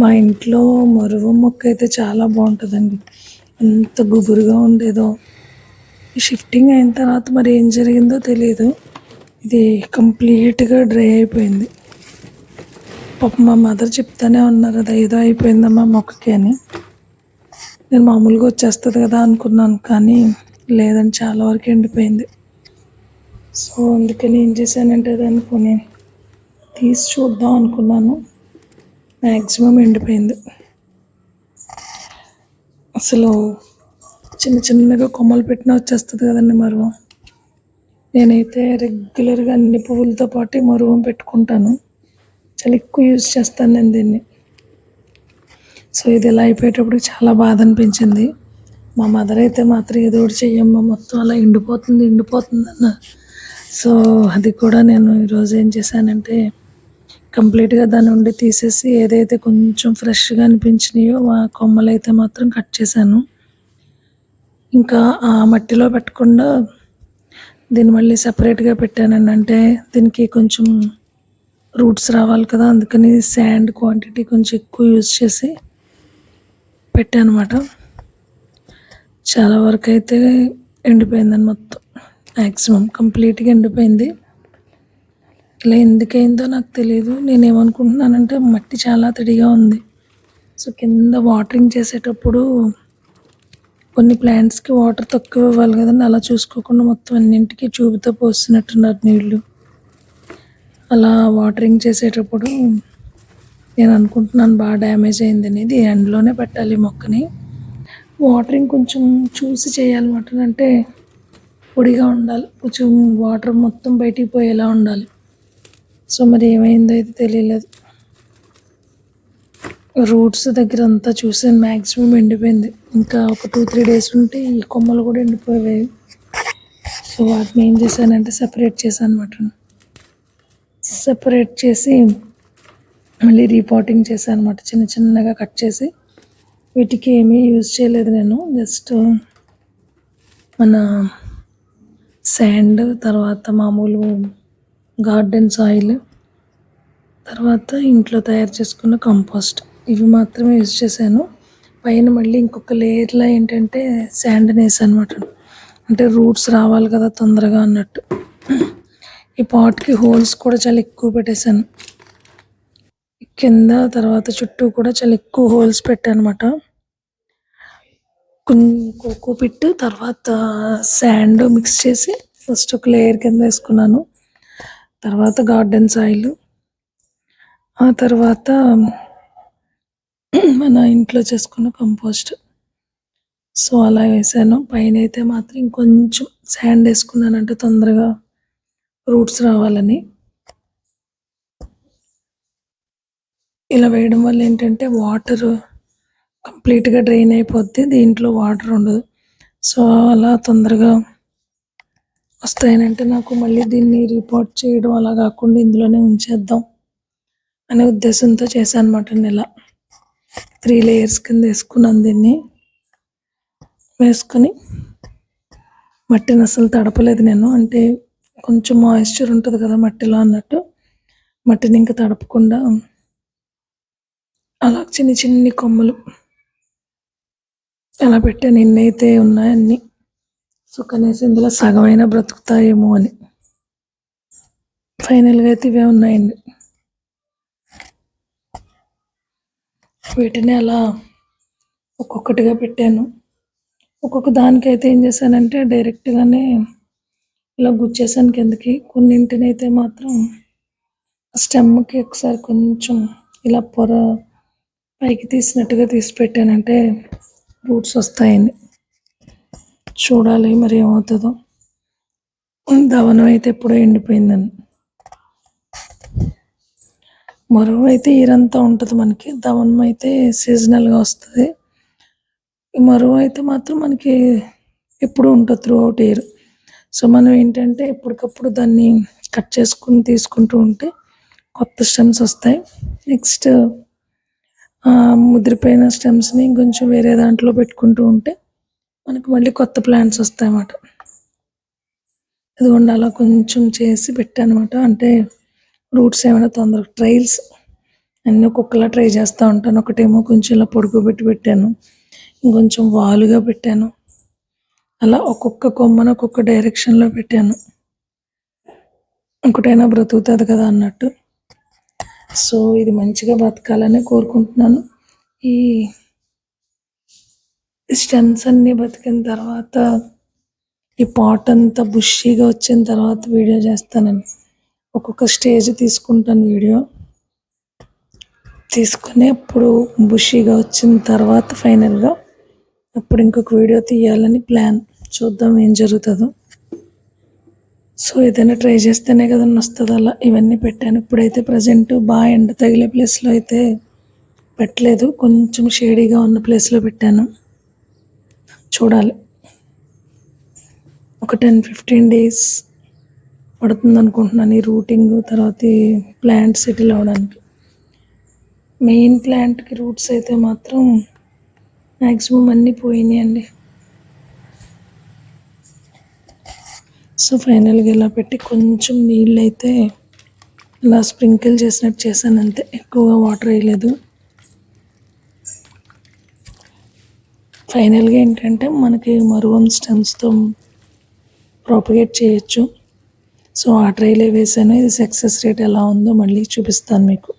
మా ఇంట్లో మరువ మొక్క అయితే చాలా బాగుంటుందండి. ఎంత గుబురుగా ఉండేదో. షిఫ్టింగ్ అయిన తర్వాత మరి ఏం జరిగిందో తెలియదు ఇది కంప్లీట్గా డ్రై అయిపోయింది. పాప మా మదర్ చెప్తానే ఉన్నారు అది ఏదో అయిపోయిందమ్మా మొక్కకి అని. నేను మామూలుగా వచ్చేస్తుంది కదా అనుకున్నాను కానీ లేదని చాలా వరకు ఎండిపోయింది. సో అందుకని ఏం చేశానంటే దాన్ని కొని తీసి చూద్దాం అనుకున్నాను. మ్యాక్సిమం ఎండిపోయింది. అసలు చిన్న చిన్నగా కొమ్మలు పెట్టినా వచ్చేస్తుంది కదండి మరువం. నేనైతే రెగ్యులర్గా అన్ని పువ్వులతో పాటు మరువం పెట్టుకుంటాను. చాలా ఎక్కువ యూజ్ చేస్తాను నేను దీన్ని. సో ఇది ఇలా అయిపోయేటప్పుడు చాలా బాధ అనిపించింది. మా మదర్ అయితే మాత్రం ఏదో ఒకటి చెయ్యమ్మా మొత్తం అలా ఎండిపోతుంది ఎండిపోతుంది అన్న. సో అది కూడా నేను ఈరోజు ఏం చేశానంటే కంప్లీట్గా దాని నుండి తీసేసి ఏదైతే కొంచెం ఫ్రెష్గా అనిపించినాయో ఆ కొమ్మలు అయితే మాత్రం కట్ చేశాను. ఇంకా ఆ మట్టిలో పెట్టకుండా దీన్ని మళ్ళీ సపరేట్గా పెట్టానండి. అంటే దీనికి కొంచెం రూట్స్ రావాలి కదా అందుకని శాండ్ క్వాంటిటీ కొంచెం ఎక్కువ యూజ్ చేసి పెట్టాను అనమాట చాలా వరకు అయితే ఎండిపోయిందని మొత్తం. మ్యాక్సిమం కంప్లీట్గా ఎండిపోయింది. ఇలా ఎందుకైందో నాకు తెలియదు నేను ఏమనుకుంటున్నానంటే మట్టి చాలా తడిగా ఉంది. సో కింద వాటరింగ్ చేసేటప్పుడు కొన్ని ప్లాంట్స్కి వాటర్ తక్కువ ఇవ్వాలి కదండి. అలా చూసుకోకుండా మొత్తం అన్నింటికి చూపుతో పోస్తున్నట్టున్నారు నీళ్ళు అలా వాటరింగ్ చేసేటప్పుడు నేను అనుకుంటున్నాను బాగా డ్యామేజ్ అయింది అనేది. ఎండ్లోనే పెట్టాలి మొక్కని. వాటరింగ్ కొంచెం చూసి చేయాలన్నమాట అంటే పొడిగా ఉండాలి. కొంచెం వాటర్ మొత్తం బయటికి పోయేలా ఉండాలి. సో మరి ఏమైందో అయితే తెలియలేదు. రూట్స్ దగ్గర అంతా చూసాను మ్యాక్సిమం ఎండిపోయింది. ఇంకా ఒక టూ త్రీ డేస్ ఉంటే ఈ కొమ్మలు కూడా ఎండిపోయాయి. సో వాటిని ఏం చేశానంటే సపరేట్ చేశాను అనమాట సెపరేట్ చేసి మళ్ళీ రీపాటింగ్ చేశాను అనమాట చిన్న చిన్నగా కట్ చేసి వీటికి ఏమీ యూజ్ చేయలేదు నేను. జస్ట్ మన శాండ్ తర్వాత మామూలు గార్డెన్ సాయిల్ తర్వాత ఇంట్లో తయారు చేసుకున్న కంపోస్ట్. ఇవి మాత్రమే యూజ్ చేశాను. పైన మళ్ళీ ఇంకొక లేయర్లో ఏంటంటే శాండ్ వేసాను అనమాట అంటే రూట్స్ రావాలి కదా తొందరగా అన్నట్టు. ఈ పాట్కి హోల్స్ కూడా చాలా ఎక్కువ పెట్టేశాను. కింద తర్వాత చుట్టూ కూడా చాలా ఎక్కువ హోల్స్ పెట్టాను అనమాట కోకో పిట్టు తర్వాత శాండ్ మిక్స్ చేసి ఫస్ట్ ఒక లేయర్ కింద వేసుకున్నాను. తర్వాత గార్డెన్ సాయిల్. ఆ తర్వాత మన ఇంట్లో చేసుకున్న కంపోస్ట్. సో అలా వేసాను. పైన అయితే మాత్రం ఇంకొంచెం శాండ్ వేసుకున్నానంటే తొందరగా రూట్స్ రావాలని. ఇలా వేయడం వల్ల ఏంటంటే వాటర్ కంప్లీట్గా డ్రైన్ అయిపోద్ది. దీంట్లో వాటర్ ఉండదు. సో అలా తొందరగా వస్తాయనంటే నాకు మళ్ళీ దీన్ని రిపోర్ట్ చేయడం అలా కాకుండా ఇందులోనే ఉంచేద్దాం. అనే ఉద్దేశంతో చేశాను అనమాట నెల. త్రీ లేయర్స్ కింద వేసుకున్నాను దీన్ని. వేసుకొని మట్టిని అసలు తడపలేదు నేను. అంటే కొంచెం మాయిశ్చర్ ఉంటుంది కదా మట్టిలో అన్నట్టు. మట్టిని ఇంకా తడపకుండా అలా చిన్ని చిన్ని కొమ్మలు ఎలా పెట్టాను. ఎన్నైతే ఉన్నాయన్నీ సో కనీసం ఇందులో సగమైన బ్రతుకుతాయేమో అని. ఫైనల్గా అయితే ఇవే ఉన్నాయండి. వీటిని అలా ఒక్కొక్కటిగా పెట్టాను. ఒక్కొక్క దానికైతే ఏం చేశానంటే డైరెక్ట్గానే ఇలా గుచ్చేసాను కిందకి. కొన్నింటిని అయితే మాత్రం స్టెమ్కి ఒకసారి కొంచెం ఇలా పొర పైకి తీసినట్టుగా తీసి పెట్టానంటే రూట్స్ వస్తాయని. చూడాలి మరి ఏమవుతుందో. దవనం అయితే ఎప్పుడో ఎండిపోయిందని. మరువు అయితే ఇరంతా ఉంటుంది మనకి. దవనం అయితే సీజనల్గా వస్తుంది. ఈ మరువు అయితే మాత్రం మనకి ఎప్పుడు ఉంటుంది త్రూ అవుట్ ఇయర్ సో మనం ఏంటంటే ఎప్పటికప్పుడు దాన్ని కట్ చేసుకుని తీసుకుంటూ ఉంటే కొత్త స్టెమ్స్ వస్తాయి. నెక్స్ట్ ముదిరిపోయిన స్టెమ్స్ని కొంచెం వేరే దాంట్లో పెట్టుకుంటూ ఉంటే మనకు మళ్ళీ కొత్త ప్లాంట్స్ వస్తాయి అన్నమాట ఇదిగోండి అలా కొంచెం చేసి పెట్టానమాట. అంటే రూట్స్ ఏమైనా తొందరగా ట్రైల్స్ అన్నీ ఒక్కొక్కలా ట్రై చేస్తూ ఉంటాను. ఒకటేమో కొంచెం ఇలా పెట్టి పెట్టాను. ఇంకొంచెం వాలుగా పెట్టాను. అలా ఒక్కొక్క కొమ్మను ఒక్కొక్క డైరెక్షన్లో పెట్టాను. ఒకటైనా బ్రతుకుతుంది కదా అన్నట్టు. సో ఇది మంచిగా బతకాలని కోరుకుంటున్నాను. ఈ స్టెమ్స్ అన్నీ బతికిన తర్వాత ఈ పాట్ అంతా బుషీగా వచ్చిన తర్వాత వీడియో చేస్తానండి. ఒక్కొక్క స్టేజ్ తీసుకుంటాను వీడియో. తీసుకుని అప్పుడు బుషీగా వచ్చిన తర్వాత ఫైనల్గా అప్పుడు ఇంకొక వీడియో తీయాలని ప్లాన్. చూద్దాం ఏం జరుగుతుందో. సో ఏదైనా ట్రై చేస్తేనే కదండి వస్తుంది అలా. ఇవన్నీ పెట్టాను. ఇప్పుడైతే ప్రజెంట్ బాగా ఎండ తగిలే ప్లేస్లో అయితే పెట్టలేదు. కొంచెం షేడీగా ఉన్న ప్లేస్లో పెట్టాను. చూడాలి. ఒక టెన్ ఫిఫ్టీన్ డేస్ పడుతుంది అనుకుంటున్నాను ఈ రూటింగ్ తర్వాత ప్లాంట్ సెటిల్ అవ్వడానికి మెయిన్ ప్లాంట్కి రూట్స్ అయితే మాత్రం మ్యాక్సిమం అన్నీ పోయినాయండి సో ఫైనల్గా ఇలా పెట్టి కొంచెం నీళ్ళు అయితే ఇలా స్ప్రింకిల్ చేసినట్టు చేశాను అంతే. ఎక్కువగా వాటర్ వేయలేదు. ఫైనల్గా ఏంటంటే మనకి మరువం స్టెమ్స్తో ప్రాపగేట్ చేయొచ్చు. సో ఆ ట్రైలే వేసాను ఇది సక్సెస్ రేట్ ఎలా ఉందో మళ్ళీ చూపిస్తాను మీకు.